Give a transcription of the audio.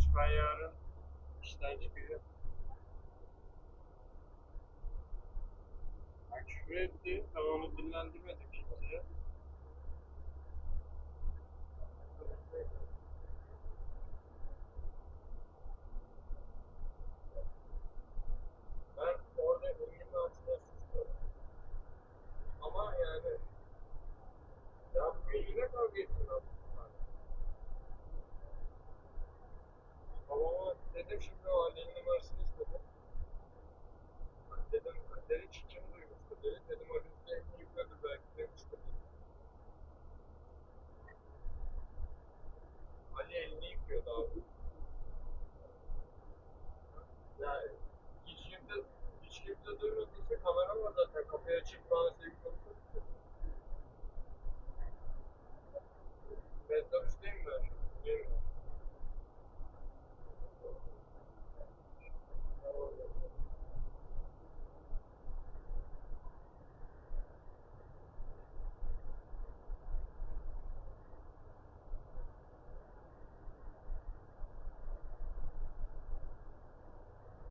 geç ben yarın işten çıkacağım. Bak küfür etti. Ben onu dinlendirmedim kimseye. Virgin Birth